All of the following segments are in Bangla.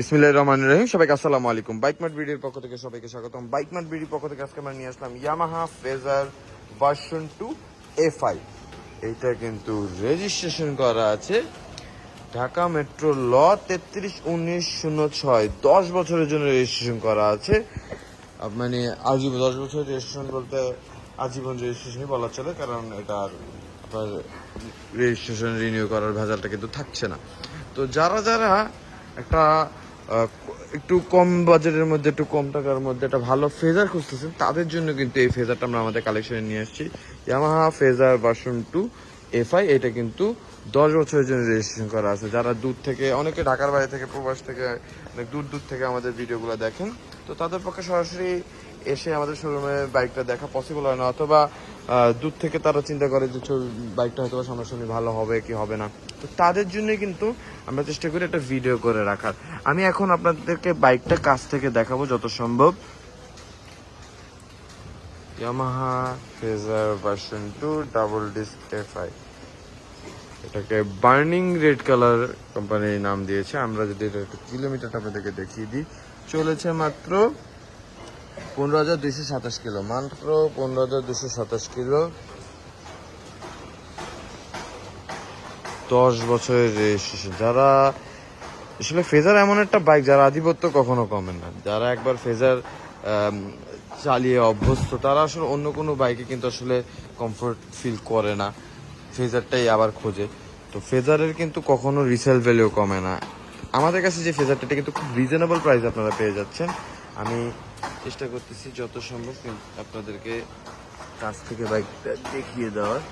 বিসমিল্লাহির রহমানির রহিম। সবাইকে আসসালামু আলাইকুম। বাইক মার্ট ভিডিওর পক্ষ থেকে সবাইকে স্বাগতম। বাইক মার্ট ভিডিওর পক্ষ থেকে আজকে আমরা নিয়ে আসলাম Yamaha Fazer version two F I এইটা কিন্তু রেজিস্ট্রেশন করা আছে ঢাকা মেট্রো ল তেত্রিশ উনিশ শূন্য ছয়। দশ বছরের জন্য রেজিস্ট্রেশন করা আছে। মানে আজীবন দশ বছরের রেজিস্ট্রেশন বলতে আজীবন রেজিস্ট্রেশনই বলা চলে, কারণ এটা আর রেজিস্ট্রেশন রিনিউ করার ভেজালটা কিন্তু থাকছে না। তো যারা যারা একটা একটু কম বাজেটের মধ্যে, একটু কম টাকার মধ্যে একটা ভালো ফেজার খুঁজতেছেন, তাদের জন্য কিন্তু এই ফেজারটা আমরা আমাদের কালেকশনে নিয়ে আসছি। Yamaha Fazer version two FI এটা কিন্তু দশ বছরের জন্য রেজিস্ট্রেশন করা আছে। যারা দূর থেকে, অনেকে ঢাকার বাইরে থেকে, প্রবাস থেকে, অনেক দূর দূর থেকে আমাদের ভিডিওগুলো দেখেন, তো তাদের পক্ষে সরাসরি এসে আমাদের শোরুমে বাইকটা দেখা পসিবল হয় না, অথবা দূর থেকে তারা চিন্তা করে যে বাইকটা হয়তো সামনাসামনি ভালো হবে কি হবে না। তো তাদের জন্যই কিন্তু আমরা চেষ্টা করি একটা ভিডিও করে রাখার। আমি এখন আপনাদেরকে বাইকটা কাছ থেকে দেখাবো যত সম্ভব। Yamaha Fazer version two double disc FI এটাকে বার্নিং রেড কালার কোম্পানির নাম দিয়েছে। আমরা যদি এটা কিলোমিটারটা আপনাদেরকে দেখিয়ে দিই। চলেছে মাত্র পনেরো হাজার দুইশো সাতাশ কিলো। মাত্র পনেরো হাজার দুশো সাতাশ কিলো। দশ বছরের রেজিস্ট্রেশন যারা আসলে ফেজার এমন একটা বাইক যারা আধিপত্য কখনো কমে না। যারা একবার ফেজার চালিয়ে অভ্যস্ত, তারা আসলে অন্য কোনো বাইকে কিন্তু আসলে কমফোর্ট ফিল করে না। ফেজারটাই আবার খোঁজে। তো ফেজারের কিন্তু কখনো রিসেল ভ্যালিউ কমে না। আমাদের কাছে যে ফেজারটা কিন্তু খুব রিজনেবল প্রাইস আপনারা পেয়ে যাচ্ছেন। আমি চেষ্টা করতেছি যত সম্ভব আপনাদেরকে কাছ থেকে বাইকটা দেখিয়ে দেওয়ার।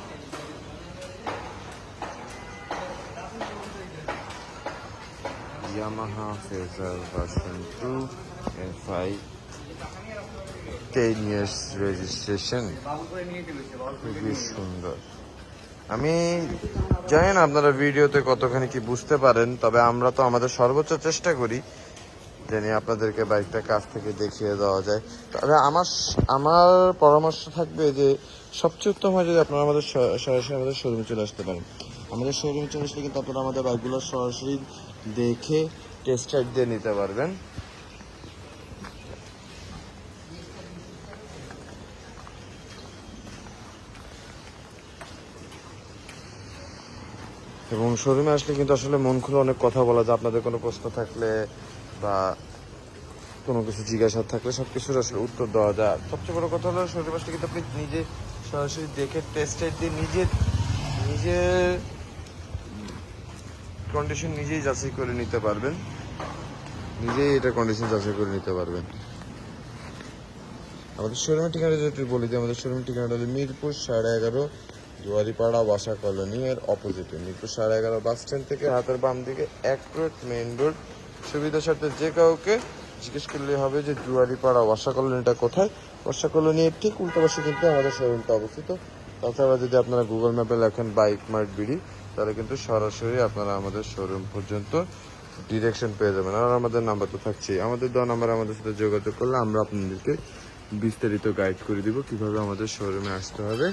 Yamaha Fazer version 2 FI 10 years registration খুবই সুন্দর। আমি জানি না আপনারা ভিডিওতে কতখানি কি বুঝতে পারেন, তবে আমরা তো আমাদের সর্বোচ্চ চেষ্টা করি জানি আপনাদেরকে বাইকটা কাছ থেকে দেখিয়ে দেওয়া যায়। তবে আমার আমার পরামর্শ থাকবে যে সবচেয়ে উত্তম হয় যদি আপনারা আমাদের সরাসরি আমাদের শোরুমে চলে আসতে পারেন। আমাদের শোরুমে চলে আসলে কিন্তু আপনারা আমাদের বাইকগুলো সরাসরি দেখে টেস্ট রাইড দিয়ে নিতে পারবেন। এবং শোরুমে আসলে কিন্তু আসলে মন খুলে অনেক কথা বলা যায়। আপনাদের কোনো প্রশ্ন থাকলে বা কোনো কিছু জিজ্ঞাসা থাকলে সব কিছুর আসলে উত্তর দেওয়া যায়। সবচেয়ে বড় কথা হলো শরীর আসলে কিন্তু আপনি নিজে সরাসরি দেখে টেস্ট দিয়ে নিজে নিজের কন্ডিশন নিজেই যাচাই করে নিতে পারবেন। নিজেই এটা কন্ডিশন যাচাই করে নিতে পারবেন। আমাদের শোরুমের ঠিকানা যদি বলি যে আমাদের শোরুমের ঠিকানাটা হলো মিরপুর সাড়ে এগারো দুয়ারিপাড়া বাসা কলোনি এর অপোজিটে মিরপুর সাড়ে এগারো বাস স্ট্যান্ড থেকে হাতের বাম দিকে এক রোড মেইন রোড সুবিধা স্বার্থে যে কাউকে জিজ্ঞেস করলে হবে যে দুয়ারিপাড়া বাসা কলোনিটা কোথায়? বাসা কলোনির ঠিক উল্টো পাশে কিন্তু আমাদের শোরুমটা অবস্থিত। তাছাড়া যদি আপনারা গুগল ম্যাপে লেখেন বাইক মার্ট বিডি তাহলে কিন্তু সরাসরি আপনারা আমাদের শোরুম পর্যন্ত ডিরেকশন পেয়ে যাবেন। আর আমাদের নাম্বার তো থাকছেই। আমাদের দেওয়া নাম্বার আমাদের সাথে যোগাযোগ করলে আমরা আপনাদেরকে বিস্তারিত গাইড করে দিব কীভাবে আমাদের শোরুমে আসতে হবে।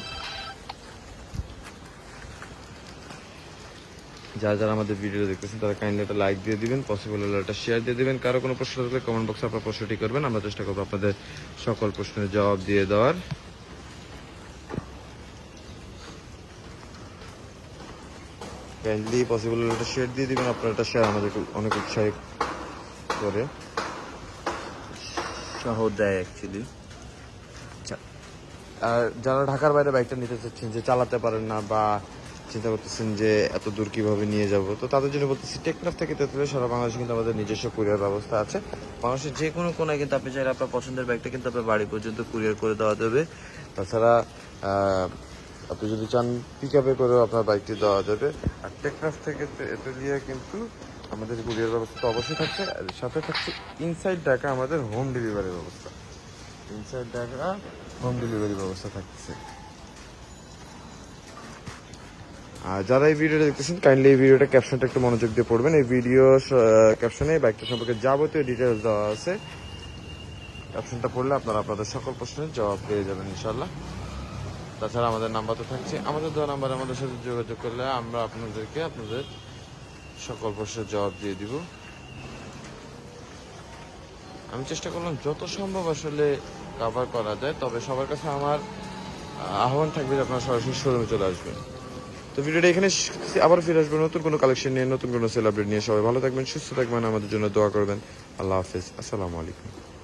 যারা যারা আমাদের ভিডিও দেখতেছেন তারা কাইন্ডলি একটা লাইক দিয়ে দিবেন পসিবল হলে একটা শেয়ার দিয়ে দিবেন। কারও কোনো প্রশ্ন থাকলে কমেন্ট বক্সে আপনার প্রশ্নটি করবেন আমরা চেষ্টা করব আপনাদের সকল প্রশ্নের জবাব দিয়ে দেওয়ার। কাইন্ডলি পসিবল হলে একটা শেয়ার দিয়ে দিবেন আপনার একটা শেয়ার আমাদেরকে অনেক উৎসাহিত করে। সহ দেয় অ্যাকচুয়ালি আর যারা ঢাকার বাইরে বাইকটা নিতে চাচ্ছেন যে চালাতে পারেন না বা চিন্তা করতেছেন যে এত দূর কীভাবে নিয়ে যাব? তো তাদের জন্য বলতেছি, টেকনাফ থেকে তেতুলে সারা বাংলাদেশে কিন্তু আমাদের নিজস্ব কুরিয়ার ব্যবস্থা আছে। বাংলাদেশের যে কোনো কোনায় কিন্তু আপনি চাইলে আপনার পছন্দের বাইকটা কিন্তু আপনার বাড়ি পর্যন্ত কুরিয়ার করে দেওয়া যাবে। তাছাড়া আপনি যদি চান পিক আপে করেও আপনার বাইকটি দেওয়া যাবে। আর টেকনাফ থেকে তেতুলিয়া কিন্তু আমাদের কুরিয়ার ব্যবস্থা তো অবশ্যই থাকছে। আর সাথে থাকছে ইনসাইড ঢাকা আমাদের হোম ডেলিভারি ব্যবস্থা। ইনসাইড ঢাকা হোম ডেলিভারি ব্যবস্থা থাকছে। আর যারা এই ভিডিওটা দেখতেছেন কাইন্ডলি এই ভিডিওটা ক্যাপশনটা একটু মনোযোগ দিয়ে পড়বেন। এই ভিডিও ক্যাপশনে বাইকটা সম্পর্কে যাবতীয় ডিটেলস দেওয়া আছে। ক্যাপশনটা পড়লে আপনারা আপনাদের সকল প্রশ্নের জবাব পেয়ে যাবেন ইনশাল্লাহ তাছাড়া আমাদের নাম্বার তো থাকছে। আমাদের দেওয়া নাম্বারে আমাদের সাথে যোগাযোগ করলে আমরা আপনাদেরকে আপনাদের সকল প্রশ্নের জবাব দিয়ে দিব। আমি চেষ্টা করলাম যত সম্ভব আসলে কভার করা যায়, তবে সবার কাছে আমার আহ্বান থাকবে যে আপনারা সরাসরি শোরুমে চলে আসবেন। তো ভিডিওটা এখানে আবার ফিরে আসবেন নতুন কোনো কালেকশন নিয়ে, নতুন কোনো সেলিব্রেট নিয়ে। সবাই ভালো থাকবেন, সুস্থ থাকবেন, আমাদের জন্য দোয়া করবেন। আল্লাহ হাফিজ। আসসালামু আলাইকুম।